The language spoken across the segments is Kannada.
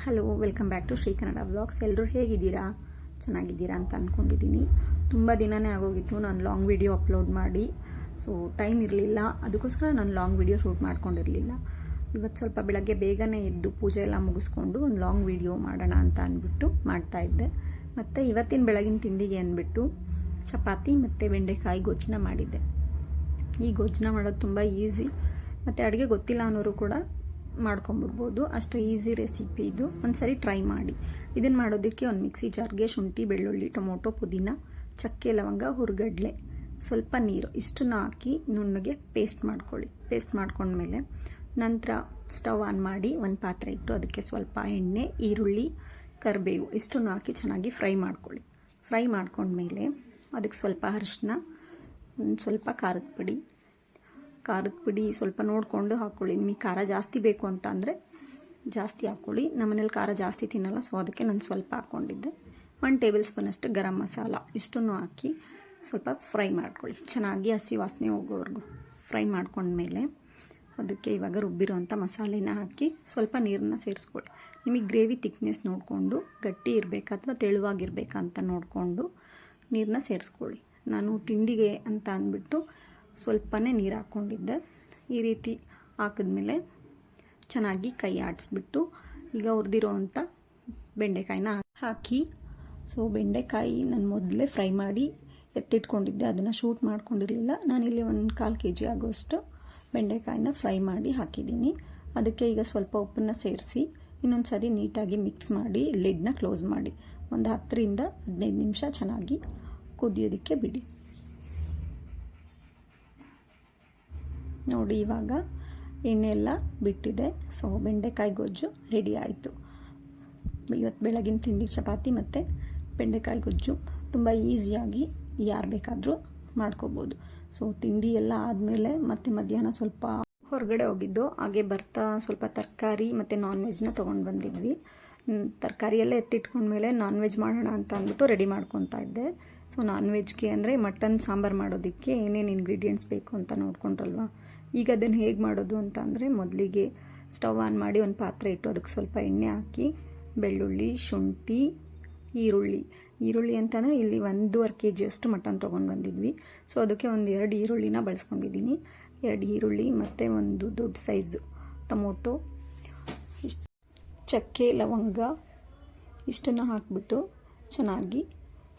Hello welcome back to Shri Kannada vlogs ಎಲ್ಲರೂ ಹೇಗಿದ್ದೀರಾ? ಚೆನ್ನಾಗಿದ್ದೀರಾ ಅಂತ ಅಂದ್ಕೊಂಡಿದ್ದೀನಿ ತುಂಬ ದಿನನೇ ಆಗೋಗಿತ್ತು ನಾನು ಲಾಂಗ್ ವಿಡಿಯೋ ಅಪ್ಲೋಡ್ ಮಾಡಿ. ಸೊ ಟೈಮ್ ಇರಲಿಲ್ಲ. ಅದಕ್ಕೋಸ್ಕರ ನಾನು ಲಾಂಗ್ ವಿಡಿಯೋ ಶೂಟ್ ಮಾಡ್ಕೊಂಡಿರಲಿಲ್ಲ. ಇವತ್ತು ಸ್ವಲ್ಪ ಬೆಳಗ್ಗೆ ಬೇಗನೆ ಎದ್ದು ಪೂಜೆ ಎಲ್ಲ ಮುಗಿಸ್ಕೊಂಡು ಒಂದು ಲಾಂಗ್ ವಿಡಿಯೋ ಮಾಡೋಣ ಅಂತ ಅಂದ್ಬಿಟ್ಟು ಮಾಡ್ತಾಯಿದ್ದೆ ಮತ್ತು ಇವತ್ತಿನ ಬೆಳಗಿನ ತಿಂಡಿಗೆ ಅಂದ್ಬಿಟ್ಟು ಚಪಾತಿ ಮತ್ತು ಬೆಂಡೆಕಾಯಿ ಗೊಜ್ಜನ ಮಾಡಿದ್ದೆ. ಈ ಗೊಜ್ಜನ ಮಾಡೋದು ತುಂಬ ಈಸಿ ಮತ್ತು ಅಡುಗೆ ಗೊತ್ತಿಲ್ಲ ಅನ್ನೋರು ಕೂಡ ಮಾಡ್ಕೊಂಬಿಡ್ಬೋದು ಅಷ್ಟು ಈಸಿ ರೆಸಿಪಿ ಇದು. ಒಂದು ಸರಿ ಟ್ರೈ ಮಾಡಿ. ಇದನ್ನು ಮಾಡೋದಕ್ಕೆ ಒಂದು ಮಿಕ್ಸಿ ಜಾರ್ಗೆ ಶುಂಠಿ, ಬೆಳ್ಳುಳ್ಳಿ, ಟೊಮೊಟೊ, ಪುದೀನ, ಚಕ್ಕೆ, ಲವಂಗ, ಹುರ್ಗಡ್ಲೆ, ಸ್ವಲ್ಪ ನೀರು. ಇಷ್ಟನ್ನು ಹಾಕಿ ನುಣ್ಣಗೆ ಪೇಸ್ಟ್ ಮಾಡ್ಕೊಳ್ಳಿ. ಪೇಸ್ಟ್ ಮಾಡ್ಕೊಂಡ್ಮೇಲೆ ನಂತರ ಸ್ಟವ್ ಆನ್ ಮಾಡಿ ಒಂದು ಪಾತ್ರೆ ಇಟ್ಟು ಅದಕ್ಕೆ ಸ್ವಲ್ಪ ಎಣ್ಣೆ, ಈರುಳ್ಳಿ, ಕರಿಬೇವು ಇಷ್ಟನ್ನು ಹಾಕಿ ಚೆನ್ನಾಗಿ ಫ್ರೈ ಮಾಡ್ಕೊಳ್ಳಿ. ಫ್ರೈ ಮಾಡ್ಕೊಂಡ್ಮೇಲೆ ಅದಕ್ಕೆ ಸ್ವಲ್ಪ ಅರಿಶಿನ ಸ್ವಲ್ಪ ಖಾರದ ಪುಡಿ ಖಾರದ ಪುಡಿ ಸ್ವಲ್ಪ ನೋಡಿಕೊಂಡು ಹಾಕ್ಕೊಳ್ಳಿ ನಿಮಗೆ ಖಾರ ಜಾಸ್ತಿ ಬೇಕು ಅಂತ ಅಂದರೆ ಜಾಸ್ತಿ ಹಾಕ್ಕೊಳ್ಳಿ ನಮ್ಮನೇಲಿ ಖಾರ ಜಾಸ್ತಿ ತಿನ್ನಲ್ಲ ಸೊ ಅದಕ್ಕೆ ನಾನು ಸ್ವಲ್ಪ ಹಾಕ್ಕೊಂಡಿದ್ದೆ ಒನ್ ಟೇಬಲ್ ಸ್ಪೂನಷ್ಟು ಗರಂ ಮಸಾಲ ಇಷ್ಟನ್ನು ಹಾಕಿ ಸ್ವಲ್ಪ ಫ್ರೈ ಮಾಡ್ಕೊಳ್ಳಿ. ಚೆನ್ನಾಗಿ ಹಸಿ ವಾಸನೆ ಹೋಗೋವರೆಗೂ ಫ್ರೈ ಮಾಡ್ಕೊಂಡ್ಮೇಲೆ ಅದಕ್ಕೆ ಇವಾಗ ರುಬ್ಬಿರೋಂಥ ಮಸಾಲೆನ ಹಾಕಿ ಸ್ವಲ್ಪ ನೀರನ್ನ ಸೇರಿಸ್ಕೊಳ್ಳಿ. ನಿಮಗೆ ಗ್ರೇವಿ ತಿಕ್ನೆಸ್ ನೋಡಿಕೊಂಡು, ಗಟ್ಟಿ ಇರಬೇಕಾ ಅಥವಾ ತೆಳುವಾಗಿರ್ಬೇಕಾ ಅಂತ ನೋಡಿಕೊಂಡು ನೀರನ್ನ ಸೇರಿಸ್ಕೊಳ್ಳಿ. ನಾನು ತಿಂಡಿಗೆ ಅಂತ ಅಂದ್ಬಿಟ್ಟು ಸ್ವಲ್ಪನೇ ನೀರು ಹಾಕ್ಕೊಂಡಿದ್ದೆ ಈ ರೀತಿ ಹಾಕಿದ್ಮೇಲೆ ಚೆನ್ನಾಗಿ ಕೈ ಆಡಿಸ್ಬಿಟ್ಟು ಈಗ ಹುರಿದಿರೋ ಅಂಥ ಬೆಂಡೆಕಾಯಿನ ಹಾಕಿ. ಸೊ ಬೆಂಡೆಕಾಯಿ ನಾನು ಮೊದಲೇ ಫ್ರೈ ಮಾಡಿ ಎತ್ತಿಟ್ಕೊಂಡಿದ್ದೆ. ಅದನ್ನು ಶೂಟ್ ಮಾಡ್ಕೊಂಡಿರಲಿಲ್ಲ. ನಾನಿಲ್ಲಿ ಒಂದು ಕಾಲು ಕೆ ಜಿ ಆಗೋಷ್ಟು ಬೆಂಡೆಕಾಯಿನ ಫ್ರೈ ಮಾಡಿ ಹಾಕಿದ್ದೀನಿ. ಅದಕ್ಕೆ ಈಗ ಸ್ವಲ್ಪ ಉಪ್ಪನ್ನು ಸೇರಿಸಿ ಇನ್ನೊಂದು ಸಾರಿ ನೀಟಾಗಿ ಮಿಕ್ಸ್ ಮಾಡಿ ಲಿಡ್ನ ಕ್ಲೋಸ್ ಮಾಡಿ. ಒಂದು ಹತ್ತರಿಂದ ಹದಿನೈದು ನಿಮಿಷ ಚೆನ್ನಾಗಿ ಕುದಿಯೋದಕ್ಕೆ ಬಿಡಿ. ನೋಡಿ, ಇವಾಗ ಎಣ್ಣೆ ಎಲ್ಲ ಬಿಟ್ಟಿದೆ. ಸೊ, ಬೆಂಡೆಕಾಯಿ ಗೊಜ್ಜು ರೆಡಿ ಆಯಿತು. ಇವತ್ತು ಬೆಳಗಿನ ತಿಂಡಿ ಚಪಾತಿ ಮತ್ತು ಬೆಂಡೆಕಾಯಿ ಗೊಜ್ಜು. ತುಂಬ ಈಸಿಯಾಗಿ ಯಾರು ಬೇಕಾದರೂ ಮಾಡ್ಕೋಬೋದು. ಸೊ, ತಿಂಡಿ ಎಲ್ಲ ಆದಮೇಲೆ ಮತ್ತೆ ಮಧ್ಯಾಹ್ನ ಸ್ವಲ್ಪ ಹೊರಗಡೆ ಹೋಗಿದ್ದು, ಹಾಗೆ ಬರ್ತಾ ಸ್ವಲ್ಪ ತರಕಾರಿ ಮತ್ತು ನಾನ್ ವೆಜ್ನ ತೊಗೊಂಡು ಬಂದಿದ್ವಿ. ತರಕಾರಿ ಎಲ್ಲ ಎತ್ತಿಟ್ಕೊಂಡ್ಮೇಲೆ ನಾನ್ ವೆಜ್ ಮಾಡೋಣ ಅಂತ ಅಂದ್ಬಿಟ್ಟು ರೆಡಿ ಮಾಡ್ಕೊತಾ ಇದ್ದೆ. ಸೊ ನಾನ್ ವೆಜ್ಗೆ ಅಂದರೆ ಮಟನ್ ಸಾಂಬಾರು ಮಾಡೋದಕ್ಕೆ ಏನೇನು ಇಂಗ್ರೀಡಿಯೆಂಟ್ಸ್ ಬೇಕು ಅಂತ ನೋಡ್ಕೊಂಡ್ರಲ್ವಾ? ಈಗ ಅದನ್ನು ಹೇಗೆ ಮಾಡೋದು ಅಂತ ಅಂದರೆ ಮೊದಲಿಗೆ ಸ್ಟವ್ ಆನ್ ಮಾಡಿ ಒಂದು ಪಾತ್ರೆ ಇಟ್ಟು ಅದಕ್ಕೆ ಸ್ವಲ್ಪ ಎಣ್ಣೆ ಹಾಕಿ, ಬೆಳ್ಳುಳ್ಳಿ, ಶುಂಠಿ, ಈರುಳ್ಳಿ. ಈರುಳ್ಳಿ ಅಂತಂದರೆ ಇಲ್ಲಿ ಒಂದೂವರೆ ಕೆ ಜಿಯಷ್ಟು ಮಟನ್ ತೊಗೊಂಡು ಬಂದಿದ್ವಿ. ಸೊ ಅದಕ್ಕೆ ಒಂದು ಎರಡು ಈರುಳ್ಳಿನ ಬಳಸ್ಕೊಂಡಿದ್ದೀನಿ. ಎರಡು ಈರುಳ್ಳಿ ಮತ್ತು ಒಂದು ದೊಡ್ಡ ಸೈಜ್ ಟೊಮೊಟೊ ಚಕ್ಕೆ, ಲವಂಗ ಇಷ್ಟನ್ನು ಹಾಕಿಬಿಟ್ಟು ಚೆನ್ನಾಗಿ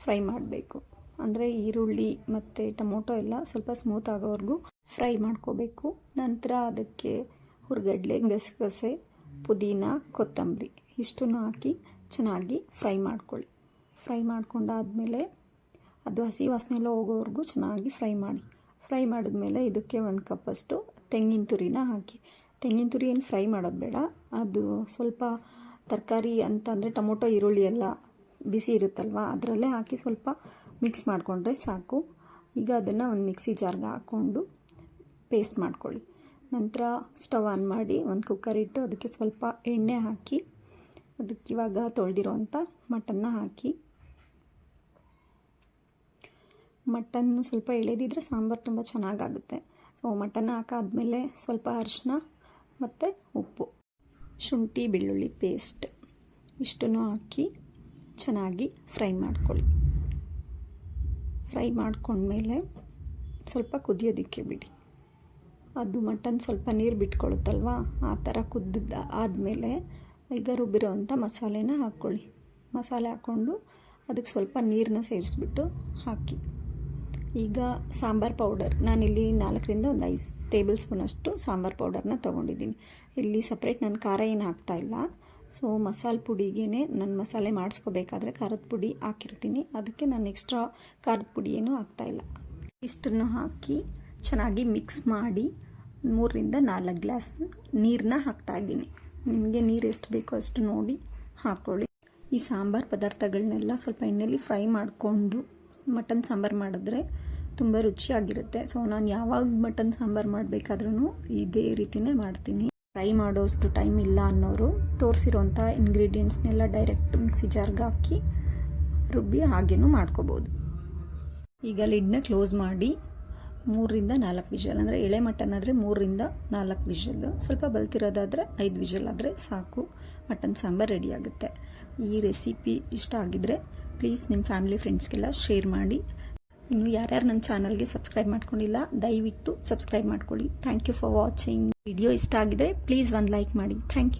ಫ್ರೈ ಮಾಡಬೇಕು. ಅಂದರೆ ಈರುಳ್ಳಿ ಮತ್ತು ಟೊಮೊಟೊ ಎಲ್ಲ ಸ್ವಲ್ಪ ಸ್ಮೂತ್ ಆಗೋವರೆಗೂ ಫ್ರೈ ಮಾಡ್ಕೋಬೇಕು. ನಂತರ ಅದಕ್ಕೆ ಹುರ್ಗಡ್ಲೆ, ಗಸಗಸೆ, ಪುದೀನ, ಕೊತ್ತಂಬರಿ ಇಷ್ಟನ್ನು ಹಾಕಿ ಚೆನ್ನಾಗಿ ಫ್ರೈ ಮಾಡ್ಕೊಳ್ಳಿ. ಫ್ರೈ ಮಾಡ್ಕೊಂಡಾದಮೇಲೆ ಅದು ಹಸಿ ವಾಸನೆ ಎಲ್ಲ ಹೋಗೋವರೆಗೂ ಚೆನ್ನಾಗಿ ಫ್ರೈ ಮಾಡಿ. ಫ್ರೈ ಮಾಡಿದ್ಮೇಲೆ ಇದಕ್ಕೆ ಒಂದು ಕಪ್ಪಷ್ಟು ತೆಂಗಿನ ತುರಿನ ಹಾಕಿ. ತೆಂಗಿನ ತುರಿ ಏನು ಫ್ರೈ ಮಾಡೋದು ಬೇಡ. ಅದು ಸ್ವಲ್ಪ ತರಕಾರಿ ಅಂತಂದರೆ ಟೊಮೊಟೊ, ಈರುಳ್ಳಿ ಎಲ್ಲ ಬಿಸಿ ಇರುತ್ತಲ್ವ, ಅದರಲ್ಲೇ ಹಾಕಿ ಸ್ವಲ್ಪ ಮಿಕ್ಸ್ ಮಾಡಿಕೊಂಡ್ರೆ ಸಾಕು. ಈಗ ಅದನ್ನು ಒಂದು ಮಿಕ್ಸಿ ಜಾರ್ಗೆ ಹಾಕ್ಕೊಂಡು ಪೇಸ್ಟ್ ಮಾಡ್ಕೊಳ್ಳಿ. ನಂತರ ಸ್ಟವ್ ಆನ್ ಮಾಡಿ ಒಂದು ಕುಕ್ಕರ್ ಇಟ್ಟು ಅದಕ್ಕೆ ಸ್ವಲ್ಪ ಎಣ್ಣೆ ಹಾಕಿ, ಅದಕ್ಕೆ ಇವಾಗ ತೊಳೆದಿರೋವಂಥ ಮಟನ್ನ ಹಾಕಿ. ಮಟನ್ನು ಸ್ವಲ್ಪ ಎಳೆದಿದ್ರೆ ಸಾಂಬಾರು ತುಂಬ ಚೆನ್ನಾಗಾಗುತ್ತೆ. ಸೊ ಮಟನ್ ಹಾಕಾದ್ಮೇಲೆ ಸ್ವಲ್ಪ ಅರಿಶಿನ ಮತ್ತು ಉಪ್ಪು, ಶುಂಠಿ, ಬೆಳ್ಳುಳ್ಳಿ ಪೇಸ್ಟ್ ಇಷ್ಟನ್ನು ಹಾಕಿ ಚೆನ್ನಾಗಿ ಫ್ರೈ ಮಾಡ್ಕೊಳ್ಳಿ. ಫ್ರೈ ಮಾಡ್ಕೊಂಡ್ಮೇಲೆ ಸ್ವಲ್ಪ ಕುದಿಯೋದಕ್ಕೆ ಬಿಡಿ. ಅದು ಮಟನ್ ಸ್ವಲ್ಪ ನೀರು ಬಿಟ್ಕೊಳುತ್ತಲ್ವ? ಆ ಥರ ಕುದ್ದ ಆದಮೇಲೆ ಈಗ ರುಬ್ಬಿರೋ ಅಂಥ ಮಸಾಲೆನ ಹಾಕ್ಕೊಳ್ಳಿ. ಮಸಾಲೆ ಹಾಕ್ಕೊಂಡು ಅದಕ್ಕೆ ಸ್ವಲ್ಪ ನೀರನ್ನ ಸೇರಿಸ್ಬಿಟ್ಟು ಹಾಕಿ. ಈಗ ಸಾಂಬಾರು ಪೌಡರ್. ನಾನಿಲ್ಲಿ ನಾಲ್ಕರಿಂದ ಒಂದು ಐದು ಟೇಬಲ್ ಸ್ಪೂನಷ್ಟು ಸಾಂಬಾರು ಪೌಡರ್ನ ತೊಗೊಂಡಿದ್ದೀನಿ. ಇಲ್ಲಿ ಸಪ್ರೇಟ್ ನಾನು ಖಾರ ಏನು ಹಾಕ್ತಾಯಿಲ್ಲ ಸೊ, ಮಸಾಲೆ ಪುಡಿಗೇ ನಾನು ಮಸಾಲೆ ಮಾಡಿಸ್ಕೋಬೇಕಾದ್ರೆ ಖಾರದ ಪುಡಿ ಹಾಕಿರ್ತೀನಿ. ಅದಕ್ಕೆ ನಾನು ಎಕ್ಸ್ಟ್ರಾ ಖಾರದ ಪುಡಿ ಏನೂ ಹಾಕ್ತಾಯಿಲ್ಲ ಇಷ್ಟನ್ನು ಹಾಕಿ ಚೆನ್ನಾಗಿ ಮಿಕ್ಸ್ ಮಾಡಿ ಮೂರರಿಂದ ನಾಲ್ಕು ಗ್ಲಾಸ್ ನೀರನ್ನ ಹಾಕ್ತಾ ಇದ್ದೀನಿ. ನಿಮಗೆ ನೀರು ಎಷ್ಟು ಬೇಕೋ ಅಷ್ಟು ನೋಡಿ ಹಾಕ್ಕೊಳ್ಳಿ ಈ ಸಾಂಬಾರು ಪದಾರ್ಥಗಳನ್ನೆಲ್ಲ ಸ್ವಲ್ಪ ಎಣ್ಣೆಯಲ್ಲಿ ಫ್ರೈ ಮಾಡಿಕೊಂಡು ಮಟನ್ ಸಾಂಬಾರು ಮಾಡಿದ್ರೆ ತುಂಬ ರುಚಿಯಾಗಿರುತ್ತೆ. ಸೊ ನಾನು ಯಾವಾಗ ಮಟನ್ ಸಾಂಬಾರು ಮಾಡಬೇಕಾದ್ರೂ ಇದೇ ರೀತಿಯೇ ಮಾಡ್ತೀನಿ. ಫ್ರೈ ಮಾಡೋಷ್ಟು ಟೈಮ್ ಇಲ್ಲ ಅನ್ನೋರು ತೋರಿಸಿರೋಂಥ ಇಂಗ್ರೀಡಿಯೆಂಟ್ಸ್ನೆಲ್ಲ ಡೈರೆಕ್ಟ್ ಮಿಕ್ಸಿ ಜಾರ್ಗೆ ಹಾಕಿ ರುಬ್ಬಿ ಹಾಗೇನೂ ಮಾಡ್ಕೋಬೋದು. ಈಗ ಲಿಡ್ನ ಕ್ಲೋಸ್ ಮಾಡಿ ಮೂರರಿಂದ ನಾಲ್ಕು ವಿಷಲ್. ಅಂದರೆ ಎಳೆ ಮಟನ್ ಆದರೆ ಮೂರರಿಂದ ನಾಲ್ಕು ವಿಜಲ್ ಸ್ವಲ್ಪ ಬಲ್ತಿರೋದಾದರೆ ಐದು ವಿಷಲ್ ಆದರೆ ಸಾಕು. ಮಟನ್ ಸಾಂಬಾರು ರೆಡಿ ಆಗುತ್ತೆ. ಈ ರೆಸಿಪಿ ಇಷ್ಟ ಆಗಿದ್ರೆ ಪ್ಲೀಸ್ ನಿಮ್ಮ ಫ್ಯಾಮಿಲಿ ಫ್ರೆಂಡ್ಸ್ಗೆಲ್ಲ ಶೇರ್ ಮಾಡಿ. ಇನ್ನು ಯಾರ್ಯಾರು ನನ್ನ ಚಾನಲ್ಗೆ ಸಬ್ಸ್ಕ್ರೈಬ್ ಮಾಡ್ಕೊಂಡಿಲ್ಲ, ದಯವಿಟ್ಟು ಸಬ್ಸ್ಕ್ರೈಬ್ ಮಾಡ್ಕೊಳ್ಳಿ. Thank you for watching video ಇಷ್ಟ ಆಗಿದ್ರೆ ಪ್ಲೀಸ್ ಒಂದು ಲೈಕ್ ಮಾಡಿ. Thank you